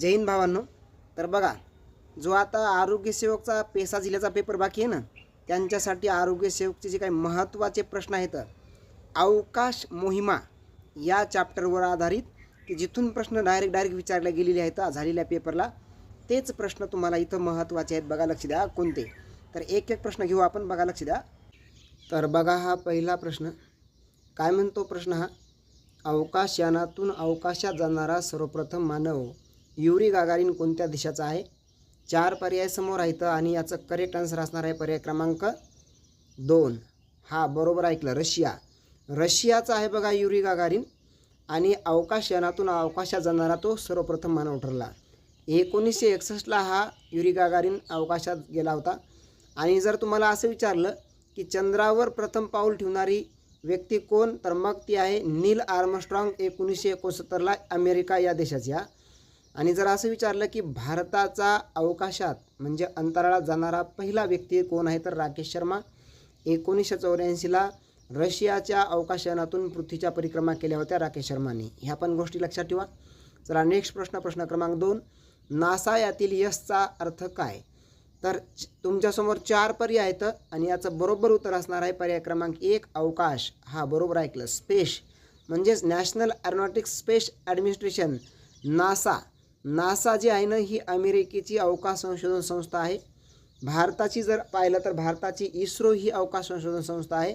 जैन भावांनो तर बघा जो आता आरोग्यसेवकचा पेसा जिल्ह्याचा पेपर बाकी आहे ना त्यांच्यासाठी आरोग्यसेवकचे जे काही महत्त्वाचे प्रश्न आहेत अवकाश मोहिमा या चॅप्टरवर आधारित की जिथून प्रश्न डायरेक्ट डायरेक्ट विचारले गेलेले आहेत झालेल्या पेपरला तेच प्रश्न तुम्हाला इथं महत्त्वाचे आहेत बघा लक्ष द्या कोणते? तर एक एक प्रश्न घेऊ आपण बघा लक्ष द्या. तर बघा हा पहिला प्रश्न काय म्हणतो प्रश्न हा? अवकाशयानातून अवकाशात जाणारा सर्वप्रथम मानव युरी गागारीन कोणत्या देशाचा आहे? चार पर्याय समोर आहेत आणि याचं करेक्ट आन्सर असणार आहे पर्याय क्रमांक दोन. हा बरोबर ऐकलं. रशिया. रशियाचा आहे बघा युरी गागारीन आणि अवकाशयानातून अवकाशात जाणारा तो सर्वप्रथम मानव ठरला. एकोणीसशे एकसष्टला हा युरी गागारीन अवकाशात गेला होता. आणि जर तुम्हाला असं विचारलं की चंद्रावर प्रथम पाऊल ठेवणारी व्यक्ती कोण? तर मग ती आहे नील आर्मस्ट्रॉंग एकोणीसशे एकोणसत्तरला अमेरिका या देशाच्या या आणि जर असं विचारलं की भारताचा अवकाशात म्हणजे अंतराळात जाणारा पहिला व्यक्ती कोण आहे तर राकेश शर्मा. एकोणीसशे चौऱ्याऐंशीला रशियाच्या अवकाशयानातून पृथ्वीच्या परिक्रमा केल्या होत्या राकेश शर्माने. ह्या पण गोष्टी लक्षात ठेवा. चला नेक्स्ट प्रश्न प्रश्न क्रमांक दोन. नासा यातील यशचा अर्थ काय? तर तुमच्यासमोर चार पर्याय आहेत आणि याचं बरोबर उत्तर असणार आहे पर्याय क्रमांक एक अवकाश. हा बरोबर ऐकलं. स्पेस म्हणजेच national aeronautics space administration NASA. NASA जी आहे ना ही अमेरिकेची अवकाश संशोधन संस्था आहे. भारताची जर पाहिलं तर भारताची इस्रो ही अवकाश संशोधन संस्था आहे.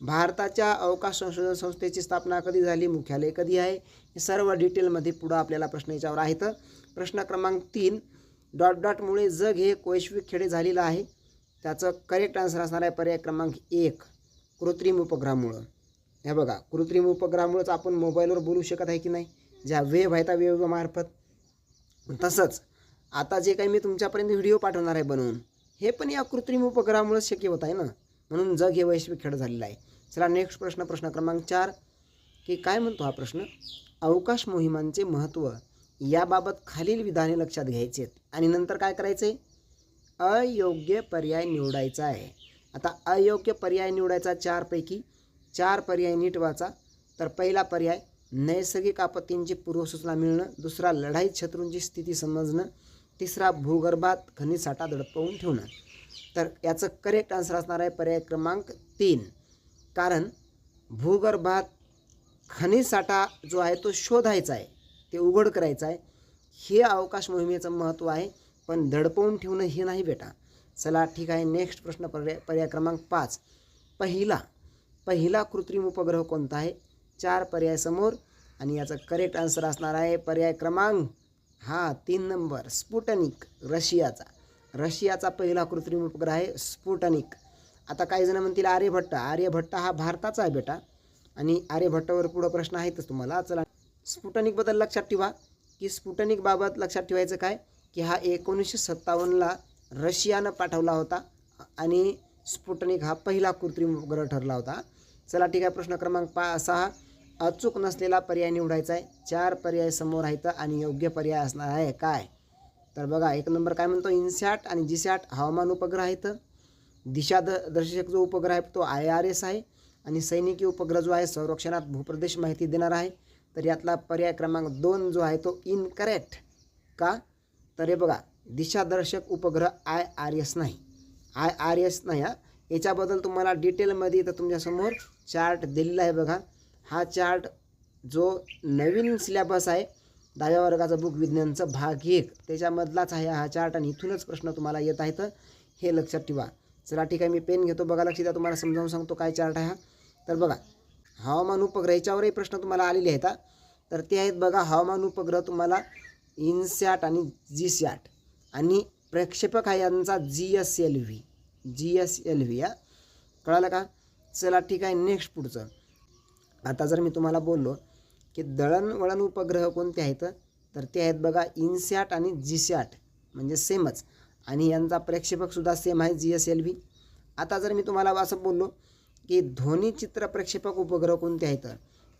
भारताच्या अवकाश संशोधन संस्थेची स्थापना कधी झाली? मुख्यालय कधी आहे? हे सर्व डिटेलमध्ये पुढं आपल्याला प्रश्न याच्यावर आहेत. प्रश्न क्रमांक तीन डॉट डॉटमुळे जग हे वैश्विक खेडे झालेलं आहे. त्याचं करेक्ट आन्सर असणार आहे पर्याय क्रमांक एक कृत्रिम उपग्रहामुळं. हे बघा कृत्रिम उपग्रहामुळंच आपण मोबाईलवर बोलू शकत आहे की नाही? ज्या वेव आहे त्या वेवमार्फत तसंच आता जे काही मी तुमच्यापर्यंत व्हिडिओ पाठवणार आहे बनवून हे पण या कृत्रिम उपग्रहामुळेच शक्य होत आहे ना? म्हणून जग हे वैश्विक खेळ झालेला आहे. चला नेक्स्ट प्रश्न प्रश्न क्रमांक चार. की काय म्हणतो हा प्रश्न? अवकाश मोहिमांचे महत्त्व याबाबत खालील विधाने लक्षात घ्यायचे आहेत. आणि नंतर काय करायचं आहे अयोग्य पर्याय निवडायचा आहे. आता अयोग्य पर्याय निवडायचा चारपैकी चार पर्याय नीट वाचा. तर पहिला पर्याय नैसर्गिक आपत्तींची पूर्वसूचना मिळणं दुसरा लढाई शत्रूंची स्थिती समजणं तिसरा भूगर्भात खनिज साठा दडपवून ठेवणं. तर याचं करेक्ट आन्सर असणार आहे पर्याय क्रमांक तीन. कारण भूगर्भात खनिज साठा जो आहे तो शोधायचा आहे ते उघड करायचं आहे. हे अवकाश मोहिमेचं महत्त्व आहे पण दडपवून ठेवणं हे नाही बेटा. चला ठीक आहे नेक्स्ट प्रश्न पर्याय पर्याय क्रमांक पाच. पहिला पहिला कृत्रिम उपग्रह कोणता आहे? चार पर्याय समोर आणि याचा करेक्ट आन्सर असणार आहे. पर्याय क्रमांक हा तीन नंबर स्पुटनिक रशियाचा. रशियाचा पहिला कृत्रिम उपग्रह आहे स्पुटनिक. आता काही जण म्हणतील आर्यभट्ट आर्यभट्ट हा भारताचा आहे बेटा. आणि आर्यभट्टावर पुढं प्रश्न आहेतच तुम्हाला चला. स्पुटनिकबद्दल लक्षात ठेवा. की स्पुटनिकबाबत लक्षात ठेवायचं काय? की हा एकोणीसशे सत्तावन्नला रशियानं पाठवला होता आणि स्पुटनिक हा पहिला कृत्रिम उपग्रह ठरला होता. चला ठीक आहे. प्रश्न क्रमांक पा सहा. अचूक नसलेला पर्याय निवडायचा आहे. चार पर्याय समोर आहेत आणि योग्य पर्याय असणार आहे. काय? तर बघा एक नंबर काय म्हणतो? इन्सॅट आणि जिसॅट हवामान उपग्रह आहेत. दिशा द दर्शक जो उपग्रह आहे तो आय आर एस आहे. आणि सैनिकी उपग्रह जो आहे संरक्षणात भूप्रदेश माहिती देणार आहे. तर यातला पर्याय क्रमांक दोन जो आहे तो इनकरेक्ट का? तर हे बघा दिशादर्शक उपग्रह आय आर एस नाही. आय आर एस नाही हा. याच्याबद्दल तुम्हाला डिटेलमध्ये इथं तुमच्यासमोर चार्ट दिलेला आहे बघा. हा चार्ट जो नवीन सिलेबस आहे दहाव्या वर्गाचा बुक विज्ञानचा भाग एक. त्याच्यामधलाच आहे हा चार्ट आणि इथूनच प्रश्न तुम्हाला येत आहेत. हे लक्षात ठेवा. चला ठीक आहे मी पेन घेतो. बघा लक्ष द्या तुम्हाला समजावून सांगतो काय चार्ट आहे हा. तर बघा हवामान उपग्रह याच्यावरही प्रश्न तुम्हाला आलेले आहेत तर ते आहेत बघा हवामान उपग्रह तुम्हाला इनसॅट आणि जी सॅट आणि प्रक्षेपक आहे यांचा G S L V G S L V या कळालं का? चला ठीक आहे नेक्स्ट पुढचं. आता जर मी तुम्हाला बोललो की दळणवळण उपग्रह कोणते आहेत तर ते आहेत बघा इनसॅट आणि जीसॅट म्हणजे सेमच. आणि यांचा प्रक्षेपकसुद्धा सेम आहे जी एस एल व्ही आता जर मी तुम्हाला असं बोललो की ध्वनिचित्र प्रक्षेपक उपग्रह कोणते आहेत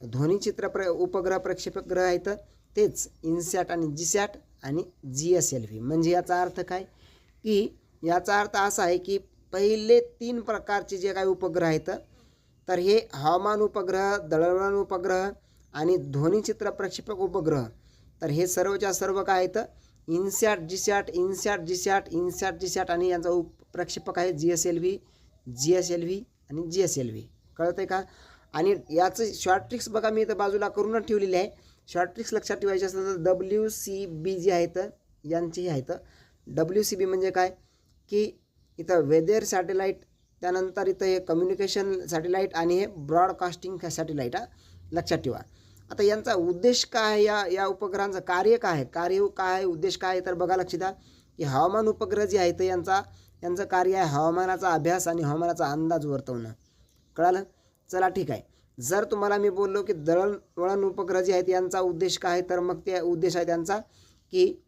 ध्वनिचित्र प्र उपग्रह प्रक्षेपक ग्रह आहेत तेच इनसॅट आणि जीसॅट आणि जी एस एल व्ही म्हणजे याचा अर्थ काय की याचा अर्थ असा आहे की पहिले तीन प्रकारचे जे काही उपग्रह आहेत तर हे हवामान उपग्रह दळणवळण उपग्रह आणि ध्वनिचित्र प्रक्षेपक उपग्रह. तर हे सर्वच्या सर्व काय आहेत? INSAT GSAT INSAT GSAT INSAT GSAT आणि यांचा उप प्रक्षेपक आहे G S L V G S L V आणि जी एस एल व्ही. कळत आहे का? आणि याचं शॉर्ट ट्रिक्स बघा मी इथं बाजूला करूनच ठेवलेली आहे. शॉर्ट ट्रिक्स लक्षात ठेवायचे असलं तर डब्ल्यू सी बी जे आहेत यांचेही आहेत. डब्ल्यू सी बी म्हणजे काय? की इथं वेदर सॅटेलाईट त्यानंतर इथं हे कम्युनिकेशन सॅटेलाईट आणि हे ब्रॉडकास्टिंग सॅटेलाईट हा. लक्षात ठेवा. आता यांचा उद्देश काय आहे या या उपग्रहांचं? कार्य काय आहे? कार्य काय आहे? उद्देश काय आहे? तर बघा लक्ष द्या की हवामान उपग्रह जे आहेत यांचा यांचं कार्य आहे हवामानाचा अभ्यास आणि हवामानाचा अंदाज वर्तवणं. कळालं? चला ठीक आहे. जर तुम्हाला मी बोललो की दळणवळण उपग्रह जे आहेत यांचा उद्देश काय आहे? तर मग ते उद्देश आहे त्यांचा की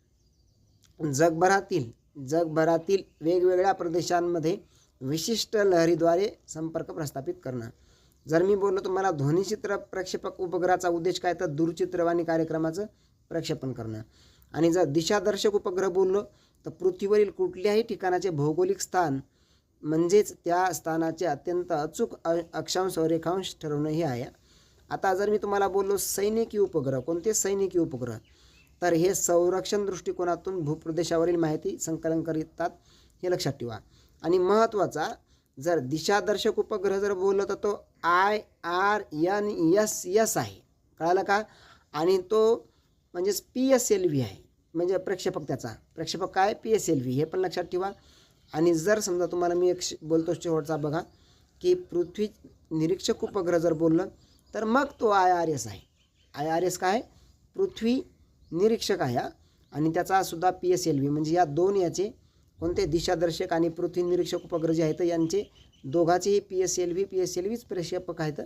जगभरातील जगभरातील वेगवेगळ्या प्रदेशांमध्ये विशिष्ट लहरीद्वारे संपर्क प्रस्थापित करणं. जर मी बोललो तुम्हाला ध्वनिचित्र प्रक्षेपक उपग्रहाचा उद्देश काय? तर दूरचित्रवाणी कार्यक्रमाचं प्रक्षेपण करणं. आणि जर दिशादर्शक उपग्रह बोललो तर पृथ्वीवरील कुठल्याही ठिकाणाचे भौगोलिक स्थान म्हणजेच त्या स्थानाचे अत्यंत अचूक अ अक्षांश रेखांश ठरवणं हे आहे. आता जर मी तुम्हाला बोललो सैनिकी उपग्रह कोणते सैनिकी उपग्रह? तर हे संरक्षण दृष्टिकोनातून भूप्रदेशावरील माहिती संकलन करतात हे लक्षात ठेवा. आणि महत्त्वाचा जर दिशादर्शक उपग्रह जर बोललं तर तो I R N S S आहे. कळालं का? आणि तो म्हणजेच पी एस एल व्ही आहे. म्हणजे प्रक्षेपक त्याचा. प्रक्षेपक काय? P S L V. हे पण लक्षात ठेवा. आणि जर समजा तुम्हाला मी एक श- बोलतो शेवटचा बघा की पृथ्वी निरीक्षक उपग्रह जर बोललं तर मग तो आय आर एस आहे. आय आर एस काय? पृथ्वी निरीक्षक आहे आणि त्याचा सुद्धा पी एस एल व्ही. म्हणजे या दोन याचे कोणते दिशादर्शक आणि पृथ्वी निरीक्षक उपग्रह जे आहेत यांचे दोघाचेही P S L V P S L which प्रेक्षेपक आहेत.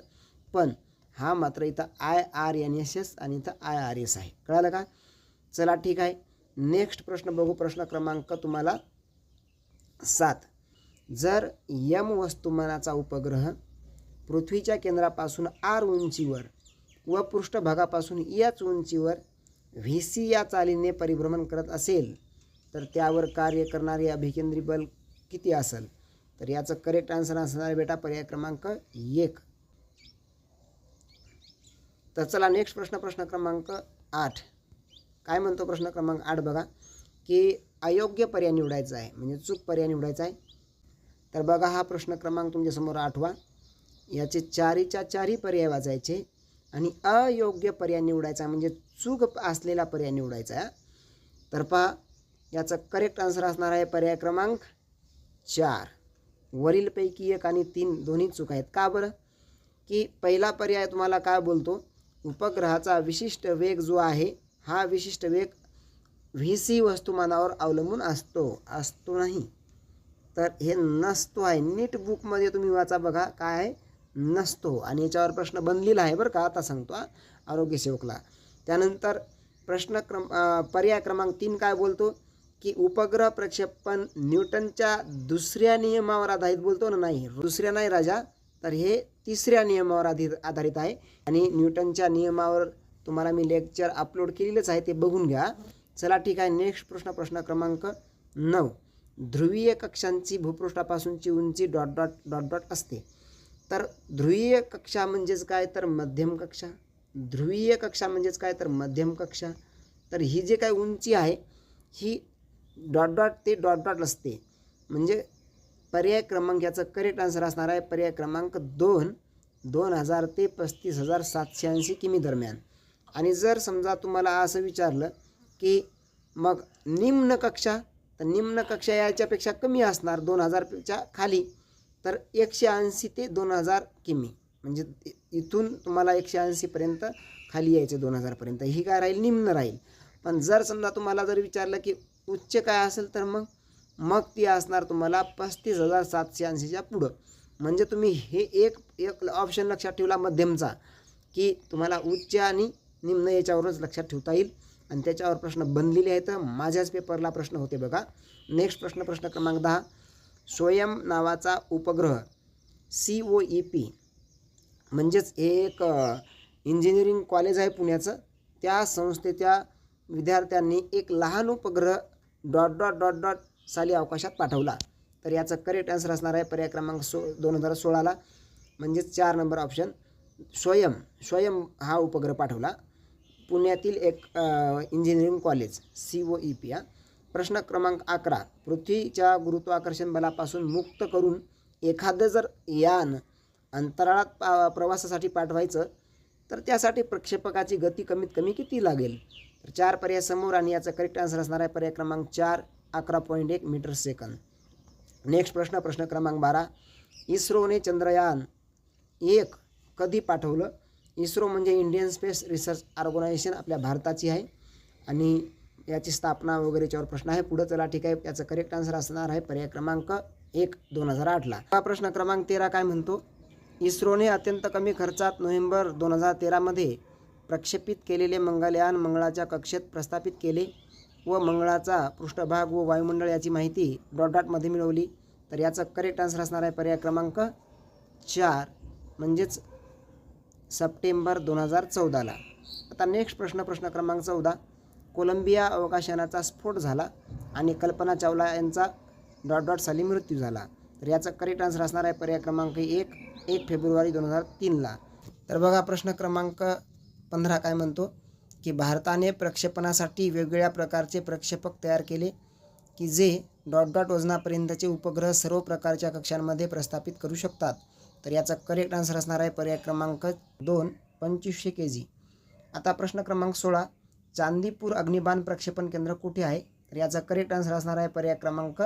पण हा मात्र इथं I R N S S आणि इथं आय आर एस आहे. कळालं का? चला ठीक आहे. नेक्स्ट प्रश्न बघू. प्रश्न क्रमांक तुम्हाला सात. जर यम वस्तुमानाचा उपग्रह पृथ्वीच्या केंद्रापासून आर उंचीवर व पृष्ठभागापासून याच उंचीवर व्ही सी या चालीने परिभ्रमण करत असेल तर त्यावर कार्य करणारे अभिकेंद्री बल किती असेल? तर याचं करेक्ट आन्सर असणार बेटा पर्याय क्रमांक एक. तर चला नेक्स्ट प्रश्न प्रश्न क्रमांक आठ. काय म्हणतो प्रश्न क्रमांक आठ बघा की अयोग्य पर्याय निवडायचा आहे म्हणजे चूक पर्याय निवडायचा आहे. तर बघा हा प्रश्न क्रमांक तुमच्यासमोर आठवा. याचे चारीच्या चारही पर्याय वाचायचे आणि अयोग्य पर्याय निवडायचा म्हणजे चूक असलेला पर्याय निवडायचा. आहे तर पहा याचं करेक्ट आन्सर असणार आहे पर्याय क्रमांक चार. वरीलपैकी एक आणि तीन दोन्ही चूक आहेत. का बरं? की पहिला पर्याय तुम्हाला काय बोलतो? उपग्रहाचा विशिष्ट वेग जो आहे हा विशिष्ट वेग व्ही सी वस्तुमानावर अवलंबून असतो असतो नाही. तर हे नसतो आहे. नीट बुकमध्ये तुम्ही वाचा बघा काय आहे. नसतो. आणि याच्यावर प्रश्न बनलेला आहे बरं का? आता सांगतो आरोग्यसेवकला आरोग्य सेवकला. त्यानंतर प्रश्न क्रम पर्याय क्रमांक तीन काय बोलतो? की उपग्रह प्रक्षेपण न्यूटनच्या दुसऱ्या नियमावर आधारित बोलतो ना? नाही दुसऱ्या नाही राजा. तर हे तिसऱ्या नियमावर आधी आधारित आहे. आणि न्यूटनच्या नियमावर तुम्हाला मी लेक्चर अपलोड केलेलंच आहे ते बघून घ्या. चला ठीक आहे. नेक्स्ट प्रश्न प्रश्न क्रमांक नऊ. ध्रुवीय कक्षांची भूपृष्ठापासूनची उंची डॉट डॉट डॉट डॉट असते. तर ध्रुवीय कक्षा म्हणजेच काय? तर मध्यम कक्षा. ध्रुवीय कक्षा म्हणजेच काय? तर मध्यम कक्षा. तर ही जे काय उंची आहे ही डॉट डॉट ते डॉट डॉट असते. म्हणजे पर्याय क्रमांक याचं करेक्ट आन्सर असणार आहे. पर्याय क्रमांक दोन दोन हजार ते पस्तीस हजार सातशे ऐंशी किमी दरम्यान. आणि जर समजा तुम्हाला असं विचारलं की मग निम्न कक्षा तर निम्न कक्षा याच्यापेक्षा कमी असणार दोन हजारच्या खाली. तर एकशे ऐंशी ते दोन हजार किमी. म्हणजे इथून तुम्हाला एकशे ऐंशीपर्यंत खाली यायचं दोन हजारपर्यंत. ही काय राहील? निम्न राहील. पण जर समजा तुम्हाला जर विचारलं की उच्च काय असेल तर मग? मग ती असणार तुम्हाला पस्तीस हजार सातशे ऐंशीच्या पुढं. म्हणजे तुम्ही हे एक एक ऑप्शन लक्षात ठेवला मध्यमचा की तुम्हाला उच्च आणि निम्न याच्यावरच लक्षात ठेवता येईल. आणि त्याच्यावर प्रश्न बनलेले आहेत. माझ्याच पेपरला प्रश्न होते बघा. नेक्स्ट प्रश्न प्रश्न क्रमांक दहा. स्वयं नावाचा उपग्रह सी ओ ई पी म्हणजेच एक इंजिनिअरिंग कॉलेज आहे पुण्याचं. त्या संस्थेच्या विद्यार्थ्यांनी एक लहान उपग्रह डॉट डॉट डॉट डॉट साली अवकाशात पाठवला. तर याचं करेक्ट आन्सर असणार आहे पर्याय क्रमांक सो दोन हजार सोळाला. म्हणजेच चार नंबर ऑप्शन स्वयं. स्वयं हा उपग्रह पाठवला. पुण्यातील एक engineering college C O E P या प्रश्न क्रमांक अकरा पृथ्वीच्या गुरुत्वाकर्षण बलापासून मुक्त करून एखादं जर यान अंतराळात पा प्रवासासाठी पाठवायचं तर त्यासाठी प्रक्षेपकाची गती कमीत कमी किती लागेल? तर चार पर्याय समोर आणि याचा करेक्ट आन्सर असणार आहे पर्याय क्रमांक चार अकरा पॉईंट एक मीटर सेकंद नेक्स्ट प्रश्न प्रश्न क्रमांक बारा. इस्रोने चंद्रयान एक कधी पाठवलं? इस्रो म्हणजे इंडियन स्पेस रिसर्च ऑर्गनायझेशन आपल्या भारताची आहे. आणि याची स्थापना वगैरे याच्यावर प्रश्न आहे. पुढं चला ठीक आहे. याचं करेक्ट आन्सर असणार आहे पर्याय क्रमांक एक दोन हजार आठला हा प्रश्न क्रमांक तेरा काय म्हणतो? इस्रोने अत्यंत कमी खर्चात नोव्हेंबर दोन हजार तेरामध्ये प्रक्षेपित केलेले मंगलयान मंगळाच्या कक्षेत प्रस्थापित केले व मंगळाचा पृष्ठभाग व वायुमंडळ याची माहिती डॉट डॉटमध्ये मिळवली. तर याचा करेक्ट आन्सर असणार आहे पर्याय क्रमांक चार म्हणजेच सप्टेंबर दोन हजार चौदाला. आता नेक्स्ट प्रश्न प्रश्न क्रमांक चौदा. कोलंबिया अवकाशयानाचा स्फोट झाला आणि कल्पना चावला यांचा डॉट डॉट साली मृत्यू झाला. तर याचा करेक्ट आन्सर असणार आहे पर्याय क्रमांक एक एक फेब्रुवारी दोन हजार तीनला. तर बघा प्रश्न क्रमांक पंधरा काय म्हणतो की भारताने प्रक्षेपणासाठी वेगवेगळ्या प्रकारचे प्रक्षेपक तयार केले की जे डॉट डॉट वजनापर्यंतचे उपग्रह सर्व प्रकारच्या कक्षांमध्ये प्रस्थापित करू शकतात. तर याचा करेक्ट आन्सर असणार आहे पर्याय क्रमांक दोन पंचवीसशे के जी आता प्रश्न क्रमांक सोळा चांदीपूर अग्निबाण प्रक्षेपण केंद्र कुठे आहे? तर याचा करेक्ट आन्सर असणार आहे पर्याय क्रमांक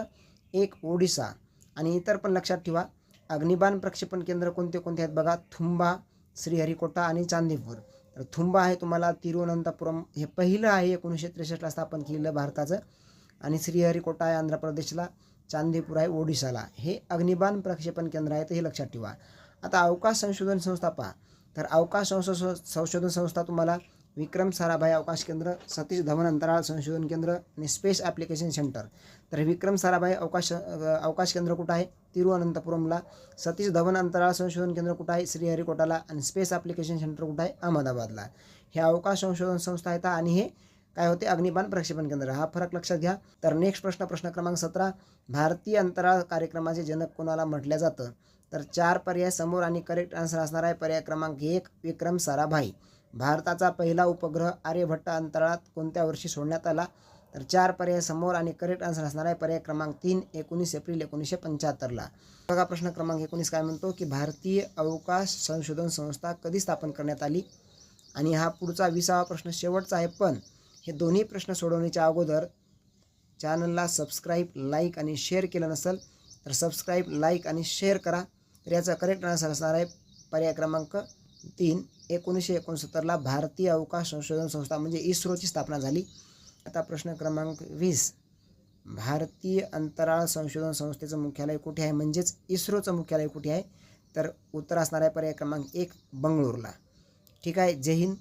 एक ओडिसा. आणि इतर पण लक्षात ठेवा अग्निबाण प्रक्षेपण केंद्र कोणते कोणते आहेत बघा थुंबा श्रीहरिकोटा आणि चांदीपूर. तर थुंबा आहे तुम्हाला तिरुवनंतपुरम. हे पहिलं आहे एकोणीसशे त्रेसष्टला स्थापन केलेलं भारताचं. आणि श्रीहरिकोटा आहे आंध्र प्रदेशला. चांदीपूर आहे ओडिशाला हे अग्निबाण प्रक्षेपण केंद्र आहे तर हे लक्षात ठेवा. आता अवकाश संशोधन संस्था पहा. तर अवकाश संशो संशोधन संस्था तुम्हाला विक्रम साराभाई अवकाश केंद्र सतीश धवन अंतराळ संशोधन केंद्र आणि स्पेस ॲप्लिकेशन सेंटर. तर विक्रम साराभाई अवकाश अवकाश केंद्र कुठं आहे? तिरुवनंतपुरमला सतीश धवन अंतराळ संशोधन केंद्र कुठं आहे? श्रीहरिकोटाला. आणि स्पेस ॲप्लिकेशन सेंटर कुठं आहे? अहमदाबादला. हे अवकाश संशोधन संस्था आहेत आणि हे काय होते? अग्निबाण प्रक्षेपण केंद्र. हा फरक लक्षात घ्या. तर नेक्स्ट प्रश्न प्रश्न क्रमांक सतरा. भारतीय अंतराळ कार्यक्रमाचे जनक कोणाला म्हटलं जातं? तर चार पर्याय समोर आणि करेक्ट आन्सर असणार आहे. पर्याय क्रमांक एक विक्रम साराभाई. भारताचा पहिला उपग्रह आर्यभट्ट अंतराळात कोणत्या वर्षी सोडण्यात आला? तर चार पर्याय समोर आणि करेक्ट आन्सर असणार आहे. पर्याय क्रमांक तीन एकोणीस एप्रिल एकोणीसशे पंच्याहत्तरला. बघा प्रश्न क्रमांक एकोणीस काय म्हणतो की भारतीय अवकाश संशोधन संस्था कधी स्थापन करण्यात आली? आणि हा पुढचा विसावा प्रश्न शेवटचा आहे पण हे दोन्ही प्रश्न सोडवण्याच्या अगोदर चॅनलला सबस्क्राईब लाईक आणि शेअर केलं नसेल तर सबस्क्राईब लाईक आणि शेअर करा. तर याचा करेक्ट आन्सर असणार आहे पर्याय क्रमांक तीन एकोणीसशे एकोणसत्तरला भारतीय अवकाश संशोधन संस्था म्हणजे इस्रोची स्थापना झाली. आता प्रश्न क्रमांक वीस भारतीय अंतराळ संशोधन संस्थेचं मुख्यालय कुठे आहे? म्हणजेच इस्रोचं मुख्यालय कुठे आहे? तर उत्तर असणार आहे पर्याय क्रमांक एक बंगळूरला. ठीक आहे? जय हिंद.